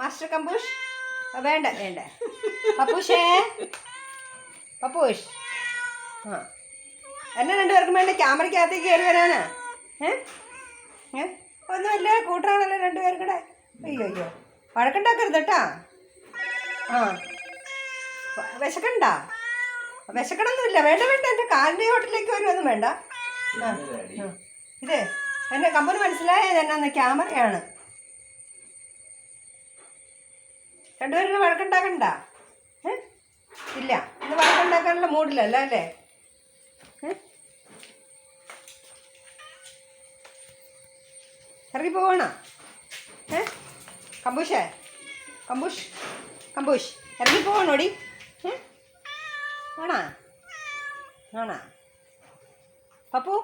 Master കമ്പൂഷ് വേണ്ട വേണ്ട. പപ്പൂഷേ? പപ്പൂഷ്. ആ. എന്നെ രണ്ടുപേർക്കും വേണ്ട ക്യാമറയ്ക്കകത്തേക്ക് കയറി വരാനാ? ഏ? ഏ? ഒന്നുമില്ല കൂട്ടാണല്ലോ രണ്ടുപേരും കൂടെ. അയ്യോ അയ്യോ. വഴക്കുണ്ടാക്കരുത് കേട്ടാ. ആ. വിശക്കണ്ട? വിശക്കണമൊന്നുമില്ല വേണ്ട വേണ്ട. എന്റെ കാലിന്റെ ഹോട്ടലിലേക്ക് വരുമൊന്നും വേണ്ട. ആ, ഇതേ എന്റെ കമ്പനി മനസ്സിലായത് എന്നാന്ന് ക്യാമറയാണ്. രണ്ടുപേരും വഴക്കുണ്ടാക്കണ്ട? ഇല്ല. ഇന്ന് വഴക്കുണ്ടാക്കാനുള്ള മൂഡിലല്ല അല്ലേ? ഇറങ്ങി പോവണ ഏ? കമ്പൂഷേ? കമ്പൂഷ്? കമ്പൂഷ് ഇറങ്ങി പോവണോടി ഏ? ആണാ? ആണാ? പപ്പു?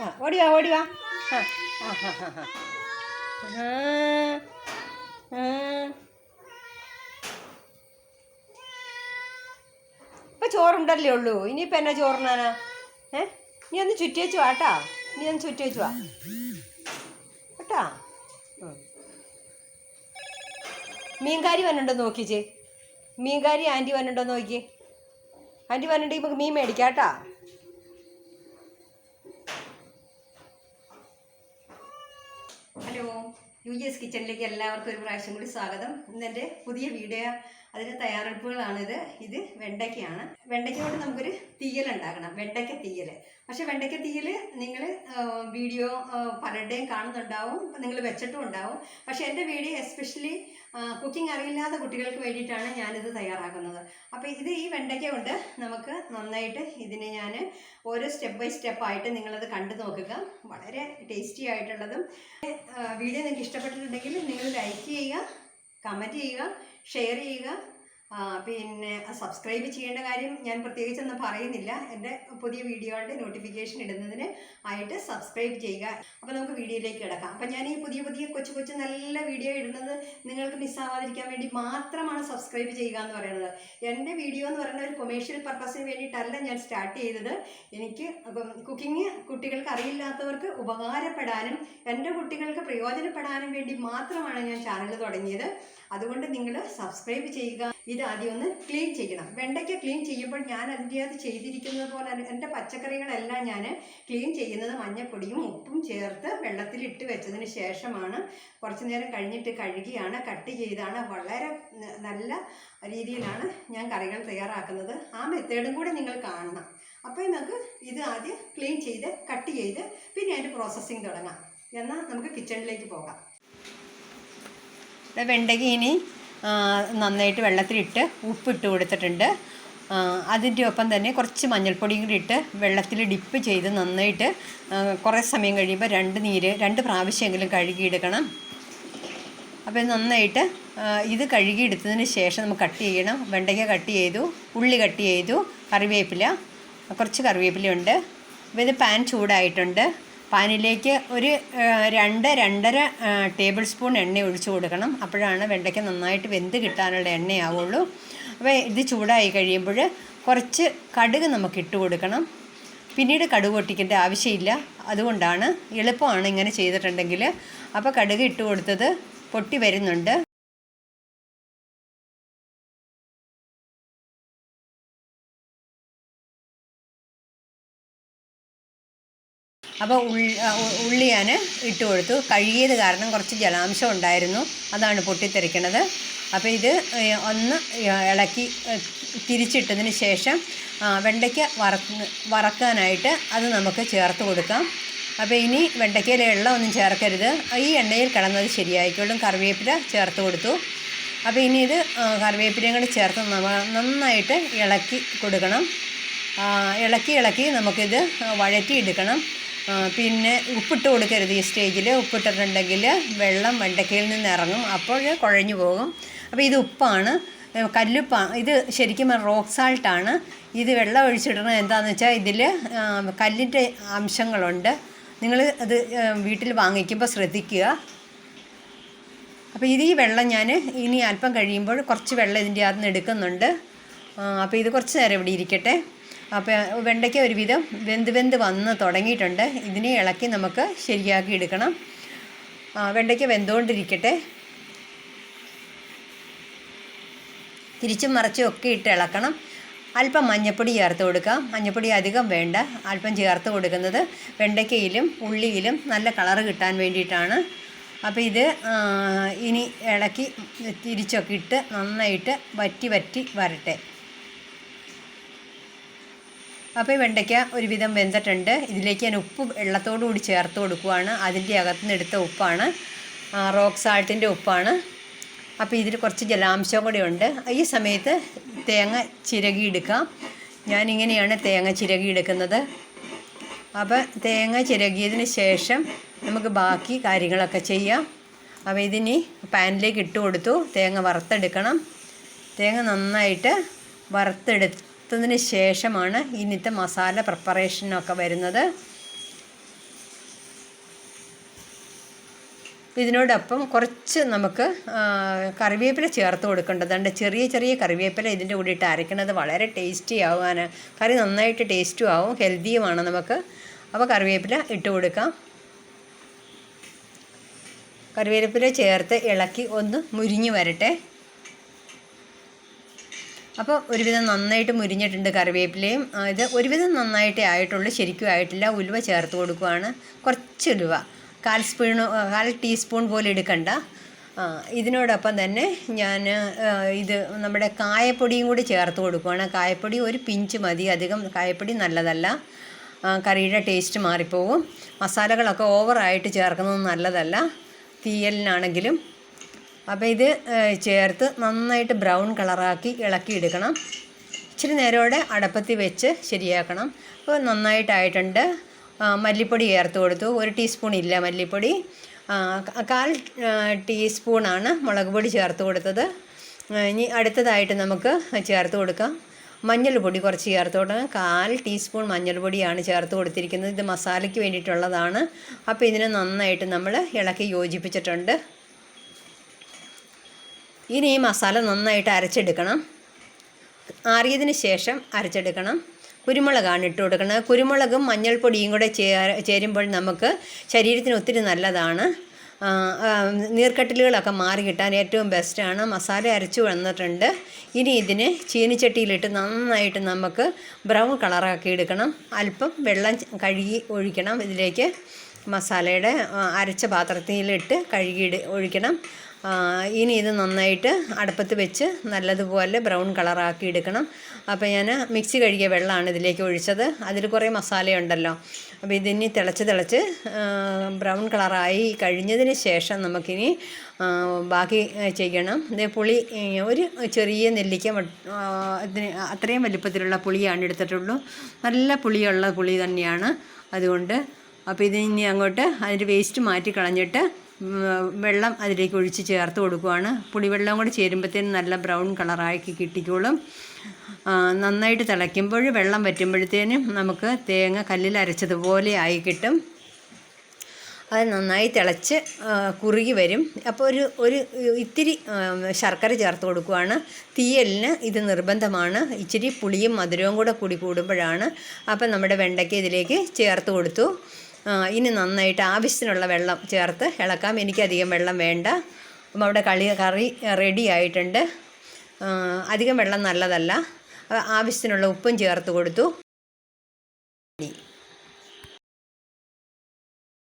ആ ഓടിയാ ഓടിയാ ആ ആ ആ. ആ, ആ. ഇപ്പൊ ചോറുണ്ടല്ലേ ഉള്ളൂ? ഇനിയിപ്പോൾ എന്നാ ചോറിനാനാ ഏ? നീ ഒന്ന് ചുറ്റിയേച്ചു വാട്ടാ നീ ഒന്ന് ചുറ്റിയേച്ചു വാ. കേട്ടാ. മീൻകാരി വന്നിട്ടുണ്ടോ നോക്കിച്ചേ. മീൻകാരി ആന്റി വന്നിട്ടുണ്ടോ നോക്കിയേ ആന്റി വന്നിട്ടുണ്ടെങ്കിൽ നമുക്ക് മീൻ മേടിക്കാം കേട്ടാ. ഹലോ യു ജി എസ് കിച്ചണിലേക്ക് എല്ലാവർക്കും ഒരു പ്രാവശ്യം കൂടി സ്വാഗതം. ഇന്നെന്റെ പുതിയ വീഡിയോ അതിന്റെ തയ്യാറെടുപ്പുകളാണിത്. ഇത് വെണ്ടയ്ക്കയാണ്. വെണ്ടയ്ക്ക കൊണ്ട് നമുക്കൊരു തീയൽ ഉണ്ടാക്കണം. വെണ്ടയ്ക്ക തീയൽ. പക്ഷെ വെണ്ടയ്ക്ക തീയൽ നിങ്ങൾ വീഡിയോ പലരുടെയും കാണുന്നുണ്ടാവും. നിങ്ങൾ വെച്ചിട്ടും ഉണ്ടാവും. പക്ഷെ എന്റെ വീഡിയോ എസ്പെഷ്യലി കുക്കിംഗ് അറിയില്ലാത്ത കുട്ടികൾക്ക് വേണ്ടിയിട്ടാണ് ഞാനിത് തയ്യാറാക്കുന്നത്. അപ്പോൾ ഇത് ഈ വെണ്ടയ്ക്ക കൊണ്ട് നമുക്ക് നന്നായിട്ട് ഇതിനെ ഞാൻ ഓരോ സ്റ്റെപ്പ് ബൈ സ്റ്റെപ്പായിട്ട് നിങ്ങളത് കണ്ടു നോക്കുക. വളരെ ടേസ്റ്റി ആയിട്ടുള്ളതും. വീഡിയോ നിങ്ങൾക്ക് ഇഷ്ടപ്പെട്ടിട്ടുണ്ടെങ്കിൽ നിങ്ങൾ ലൈക്ക് ചെയ്യുക കമന്റ് ചെയ്യുക. ഷെയർ ചെയ്യുക. പിന്നെ സബ്സ്ക്രൈബ് ചെയ്യേണ്ട കാര്യം ഞാൻ പ്രത്യേകിച്ചൊന്നും പറയുന്നില്ല. എന്റെ പുതിയ വീഡിയോകളുടെ നോട്ടിഫിക്കേഷൻ ഇടുന്നതിന് ആയിട്ട് സബ്സ്ക്രൈബ് ചെയ്യുക. അപ്പോൾ നമുക്ക് വീഡിയോയിലേക്ക് കിടക്കാം. അപ്പോൾ ഞാൻ ഈ പുതിയ പുതിയ കൊച്ചു കൊച്ചു നല്ല വീഡിയോ ഇടുന്നത് നിങ്ങൾക്ക് മിസ്സാവാതിരിക്കാൻ വേണ്ടി മാത്രമാണ് സബ്സ്ക്രൈബ് ചെയ്യുക എന്ന് പറയുന്നത്. എന്റെ വീഡിയോ എന്ന് പറയുന്ന ഒരു കൊമേഴ്ഷ്യൽ പർപ്പസിന് വേണ്ടിയിട്ടല്ല ഞാൻ സ്റ്റാർട്ട് ചെയ്തത്. എനിക്ക് കുക്കിംഗ് കുട്ടികൾക്ക് അറിയില്ലാത്തവർക്ക് ഉപകാരപ്പെടാനും എന്റെ കുട്ടികൾക്ക് പ്രയോജനപ്പെടാനും വേണ്ടി മാത്രമാണ് ഞാൻ ചാനൽ തുടങ്ങിയത്. അതുകൊണ്ട് നിങ്ങൾ സബ്സ്ക്രൈബ് ചെയ്യുക. ഇത് ആദ്യം ഒന്ന് ക്ലീൻ ചെയ്യണം. വെണ്ടയ്ക്ക ക്ലീൻ ചെയ്യുമ്പോൾ ഞാൻ അതിന്റെ അത് ചെയ്തിരിക്കുന്നത് പോലെ എന്റെ പച്ചക്കറികളെല്ലാം ഞാൻ ക്ലീൻ ചെയ്യുന്നത് മഞ്ഞപ്പൊടിയും ഉപ്പും ചേർത്ത് വെള്ളത്തിലിട്ട് വെച്ചതിന് ശേഷമാണ് കുറച്ച് നേരം കഴിഞ്ഞിട്ട് കഴുകിയാണ് കട്ട് ചെയ്താണ്. വളരെ നല്ല രീതിയിലാണ് ഞാൻ കറികൾ തയ്യാറാക്കുന്നത്. ആ മെത്തേഡും കൂടെ നിങ്ങൾ കാണണം. അപ്പോൾ നമുക്ക് ഇത് ആദ്യം ക്ലീൻ ചെയ്ത് കട്ട് ചെയ്ത് പിന്നെ അതിന്റെ പ്രോസസ്സിങ് തുടങ്ങാം. എന്നാൽ നമുക്ക് കിച്ചണിലേക്ക് പോകാം. വെണ്ടയ്ക്ക ഇനി നന്നായിട്ട് വെള്ളത്തിലിട്ട് ഉപ്പിട്ട് കൊടുത്തിട്ടുണ്ട്. അതിന്റെ ഒപ്പം തന്നെ കുറച്ച് മഞ്ഞൾപ്പൊടിയും കൂടി ഇട്ട് വെള്ളത്തിൽ ഡിപ്പ് ചെയ്ത് നന്നായിട്ട് കുറേ സമയം കഴിയുമ്പോൾ രണ്ട് നീര് രണ്ട് പ്രാവശ്യമെങ്കിലും കഴുകിയെടുക്കണം. അപ്പോൾ നന്നായിട്ട് ഇത് കഴുകിയെടുത്തതിന് ശേഷം നമുക്ക് കട്ട് ചെയ്യണം. വെണ്ടയ്ക്ക കട്ട് ചെയ്തു ഉള്ളി കട്ട് ചെയ്തു കറിവേപ്പില കുറച്ച് കറിവേപ്പിലയുണ്ട്. അപ്പോൾ ഇത് പാൻ ചൂടായിട്ടുണ്ട്. പാനിലേക്ക് ഒരു രണ്ട് രണ്ടര ടേബിൾ സ്പൂൺ എണ്ണ ഒഴിച്ചു കൊടുക്കണം. അപ്പോഴാണ് വെണ്ടയ്ക്ക നന്നായിട്ട് വെന്ത് കിട്ടാനുള്ള എണ്ണയാവുള്ളൂ. അപ്പോൾ ഇത് ചൂടായി കഴിയുമ്പോൾ കുറച്ച് കടുക് നമുക്ക് ഇട്ട് കൊടുക്കണം. പിന്നീട് കടുക് പൊട്ടിക്കേണ്ട ആവശ്യമില്ല. അതുകൊണ്ടാണ് എളുപ്പമാണ് ഇങ്ങനെ ചെയ്തിട്ടുണ്ടെങ്കിൽ. അപ്പോൾ കടുക് ഇട്ട് കൊടുത്തത് പൊട്ടി വരുന്നുണ്ട്. അപ്പോൾ ഉള്ളി ഞാൻ ഇട്ട് കൊടുത്തു. കഴുകിയത് കാരണം കുറച്ച് ജലാംശം ഉണ്ടായിരുന്നു. അതാണ് പൊട്ടിത്തെറിക്കണത്. അപ്പോൾ ഇത് ഒന്ന് ഇളക്കി തിരിച്ചിട്ടതിന് ശേഷം വെണ്ടയ്ക്ക വറക്ക് വറക്കാനായിട്ട് അത് നമുക്ക് ചേർത്ത് കൊടുക്കാം. അപ്പോൾ ഇനി വെണ്ടയ്ക്കയിലെ വെണ്ടയ്ക്കയിൽ ഒന്നും ചേർക്കരുത്. ഈ എണ്ണയിൽ കിടന്നത് ശരിയായിക്കോളും. കറിവേപ്പില ചേർത്ത് കൊടുത്തു. അപ്പോൾ ഇനി ഇത് കറിവേപ്പിലയും കൂടി ചേർത്ത് നന്നായിട്ട് ഇളക്കി കൊടുക്കണം. ഇളക്കി ഇളക്കി നമുക്കിത് വഴറ്റിയെടുക്കണം. പിന്നെ ഉപ്പിട്ട് കൊടുക്കരുത് ഈ സ്റ്റേജിൽ ഉപ്പിട്ടിട്ടുണ്ടെങ്കിൽ വെള്ളം വെണ്ടയ്ക്കയിൽ നിന്ന് ഇറങ്ങും. അപ്പോൾ കുഴഞ്ഞു പോകും. അപ്പോൾ ഇത് ഉപ്പാണ്. കല്ലുപ്പാ. ഇത് ശരിക്കും റോക്ക് സാൾട്ടാണ്. ഇത് വെള്ളം ഒഴിച്ചിടുന്നത് എന്താണെന്ന് വെച്ചാൽ ഇതിൽ കല്ലിന്റെ അംശങ്ങളുണ്ട്. നിങ്ങൾ അത് വീട്ടിൽ വാങ്ങിക്കുമ്പോൾ ശ്രദ്ധിക്കുക. അപ്പോൾ ഇത് ഈ വെള്ളം ഞാൻ ഇനി അല്പം കഴിയുമ്പോൾ കുറച്ച് വെള്ളം ഇതിന്റെ അകത്ത് നിന്ന് എടുക്കുന്നുണ്ട്. അപ്പോൾ ഇത് കുറച്ച് നേരം ഇവിടെ ഇരിക്കട്ടെ. അപ്പോൾ വെണ്ടയ്ക്ക ഒരുവിധം വെന്ത് വെന്ത് വന്ന് തുടങ്ങിയിട്ടുണ്ട്. ഇതിനെ ഇളക്കി നമുക്ക് ശരിയാക്കി എടുക്കണം. വെണ്ടയ്ക്ക വെന്തുകൊണ്ടിരിക്കട്ടെ തിരിച്ചും മറിച്ചും ഒക്കെ ഇട്ട് ഇളക്കണം. അല്പം മഞ്ഞപ്പൊടി ചേർത്ത് കൊടുക്കാം. മഞ്ഞപ്പൊടി അധികം വേണ്ട. അല്പം ചേർത്ത് കൊടുക്കുന്നത് വെണ്ടയ്ക്കയിലും ഉള്ളിയിലും നല്ല കളറ് കിട്ടാൻ വേണ്ടിയിട്ടാണ്. അപ്പോൾ ഇത് ഇനി ഇളക്കി തിരിച്ചൊക്കെ ഇട്ട് നന്നായിട്ട് വറ്റി വറ്റി വരട്ടെ. അപ്പോൾ ഈ വെണ്ടയ്ക്ക ഒരുവിധം വെന്തിട്ടുണ്ട്. ഇതിലേക്ക് ഞാൻ ഉപ്പ് വെള്ളത്തോടു കൂടി ചേർത്ത് കൊടുക്കുവാണ്. അതിന്റെ അകത്തുനിന്ന് എടുത്ത ഉപ്പാണ്. റോക്ക് സാൾട്ടിന്റെ ഉപ്പാണ്. അപ്പോൾ ഇതിൽ കുറച്ച് ജലാംശം കൂടി ഉണ്ട്. ഈ സമയത്ത് തേങ്ങ ചിരകിയെടുക്കാം. ഞാനിങ്ങനെയാണ് തേങ്ങ ചിരകിയെടുക്കുന്നത്. അപ്പോൾ തേങ്ങ ചിരകിയതിന് ശേഷം നമുക്ക് ബാക്കി കാര്യങ്ങളൊക്കെ ചെയ്യാം. അപ്പോൾ ഇതിനി പാനിലേക്ക് ഇട്ട് കൊടുത്തു. തേങ്ങ വറുത്തെടുക്കണം. തേങ്ങ നന്നായിട്ട് വറുത്തെടുത്തതിന് ശേഷമാണ് ഇന്നത്തെ മസാല പ്രിപ്പറേഷനൊക്കെ വരുന്നത്. ഇതിനോടൊപ്പം കുറച്ച് നമുക്ക് കറിവേപ്പില ചേർത്ത് കൊടുക്കേണ്ടതുണ്ട് ചെറിയ ചെറിയ കറിവേപ്പില ഇതിന്റെ കൂടെ ഇട്ട് അരയ്ക്കുന്നത് വളരെ ടേസ്റ്റി ആവാൻ കറി നന്നായിട്ട് ടേസ്റ്റും ആവും ഹെൽത്തിയുമാണ് നമുക്ക്. അപ്പോൾ കറിവേപ്പില ഇട്ട് കൊടുക്കാം. കറിവേപ്പില ചേർത്ത് ഇളക്കി ഒന്ന് മുരിഞ്ഞു വരട്ടെ. അപ്പോൾ ഒരുവിധം നന്നായിട്ട് മുരിഞ്ഞിട്ടുണ്ട് കറിവേപ്പിലയും. ഇത് ഒരുവിധം നന്നായിട്ടേ ആയിട്ടുള്ളൂ. ശരിക്കും ആയിട്ടില്ല. ഉലുവ ചേർത്ത് കൊടുക്കുവാണ്. കുറച്ച് ഉലുവ. കാൽ സ്പൂൺ കാൽ ടീസ്പൂൺ പോലെ എടുക്കണ്ട. ഇതിനോടൊപ്പം തന്നെ ഞാൻ ഇത് നമ്മുടെ കായപ്പൊടിയും കൂടി ചേർത്ത് കൊടുക്കുവാണ്. കായപ്പൊടി ഒരു പിഞ്ച് മതി. അധികം കായപ്പൊടി നല്ലതല്ല. കറിയുടെ ടേസ്റ്റ് മാറിപ്പോവും. മസാലകളൊക്കെ ഓവറായിട്ട് ചേർക്കുന്നത് നല്ലതല്ല. തീയലിനാണെങ്കിലും. അപ്പോൾ ഇത് ചേർത്ത് നന്നായിട്ട് ബ്രൗൺ കളറാക്കി ഇളക്കി ഇളക്കിയെടുക്കണം. ഇച്ചിരി നേരോടെ അടപ്പത്തിൽ വെച്ച് ശരിയാക്കണം. അപ്പോൾ നന്നായിട്ടായിട്ടുണ്ട്. മല്ലിപ്പൊടി ചേർത്ത് കൊടുത്തു. ഒരു ടീസ്പൂൺ ഇല്ല മല്ലിപ്പൊടി. കാൽ ടീസ്പൂണാണ് മുളക് പൊടി ചേർത്ത് കൊടുത്തത്. ഇനി അടുത്തതായിട്ട് നമുക്ക് ചേർത്ത് കൊടുക്കാം. മഞ്ഞൾപ്പൊടി കുറച്ച് ചേർത്ത് കൊടുക്കാം. കാൽ ടീസ്പൂൺ മഞ്ഞൾപ്പൊടിയാണ് ചേർത്ത് കൊടുത്തിരിക്കുന്നത്. ഇത് മസാലയ്ക്ക് വേണ്ടിയിട്ടുള്ളതാണ്. അപ്പോൾ ഇതിനെ നന്നായിട്ട് നമ്മൾ ഇളക്കി യോജിപ്പിച്ചിട്ടുണ്ട്. ഇനി ഈ മസാല നന്നായിട്ട് അരച്ചെടുക്കണം. ആറിയതിന് ശേഷം അരച്ചെടുക്കണം. കുരുമുളകാണ് ഇട്ട് കൊടുക്കുന്നത്. കുരുമുളകും മഞ്ഞൾപ്പൊടിയും കൂടെ ചേരുമ്പോൾ നമുക്ക് ശരീരത്തിന് ഒത്തിരി നല്ലതാണ്. നീർക്കട്ടിലുകളൊക്കെ മാറി കിട്ടാൻ ഏറ്റവും ബെസ്റ്റാണ് മസാല അരച്ചു വന്നിട്ടുണ്ട്. ഇനി ഇതിന് ചീനിച്ചട്ടിയിലിട്ട് നന്നായിട്ട് നമുക്ക് ബ്രൗൺ കളറാക്കി എടുക്കണം. അല്പം വെള്ളം കഴുകി ഒഴിക്കണം. ഇതിലേക്ക് മസാലയുടെ അരച്ച പാത്രത്തിലിട്ട് കഴുകി ഒഴിക്കണം. ഇനി ഇത് നന്നായിട്ട് അടുപ്പത്ത് വെച്ച് നല്ലതുപോലെ ബ്രൗൺ കളറാക്കി എടുക്കണം. അപ്പോൾ ഞാൻ മിക്സി കഴുകിയ വെള്ളമാണ് ഇതിലേക്ക് ഒഴിച്ചത്. അതിൽ കുറേ മസാലയുണ്ടല്ലോ. അപ്പോൾ ഇതിനി തിളച്ച് തിളച്ച് ബ്രൗൺ കളറായി കഴിഞ്ഞതിന് ശേഷം നമുക്കിനി ബാക്കി ചെയ്യണം. ഇതേ പുളി ഒരു ചെറിയ നെല്ലിക്ക ഇതിന് അത്രയും വലിപ്പത്തിലുള്ള പുളിയാണ് എടുത്തിട്ടുള്ളൂ. നല്ല പുളിയുള്ള പുളി തന്നെയാണ് അതുകൊണ്ട്. അപ്പോൾ ഇതിനി അങ്ങോട്ട് അതിന്റെ വേസ്റ്റ് മാറ്റി കളഞ്ഞിട്ട് വെള്ളം അതിലേക്ക് ഒഴിച്ച് ചേർത്ത് കൊടുക്കുവാണ്. പുളിവെള്ളം കൂടി ചേരുമ്പോഴത്തേനും നല്ല ബ്രൗൺ കളറാക്കി കിട്ടിക്കോളും. നന്നായിട്ട് തിളയ്ക്കുമ്പോൾ വെള്ളം വറ്റുമ്പോഴത്തേനും നമുക്ക് തേങ്ങ കല്ലിൽ അരച്ചതുപോലെ ആയി കിട്ടും. അത് നന്നായി തിളച്ച് കുറുകി വരും. അപ്പോൾ ഒരു ഒരു ഇത്തിരി ശർക്കര ചേർത്ത് കൊടുക്കുവാണ്. തീയലിന് ഇത് നിർബന്ധമാണ്. ഇച്ചിരി പുളിയും മധുരവും കൂടെ കൂടി കൂടുമ്പോഴാണ്. അപ്പം നമ്മുടെ വെണ്ടയ്ക്ക ഇതിലേക്ക് ചേർത്ത് കൊടുത്തു. ഇനി നന്നായിട്ട് ആവശ്യത്തിനുള്ള വെള്ളം ചേർത്ത് ഇളക്കാം. എനിക്കധികം വെള്ളം വേണ്ട. അപ്പം അവിടെ കളി കറി റെഡി ആയിട്ടുണ്ട്. അധികം വെള്ളം നല്ലതല്ല. ആവശ്യത്തിനുള്ള ഉപ്പും ചേർത്ത് കൊടുത്തു.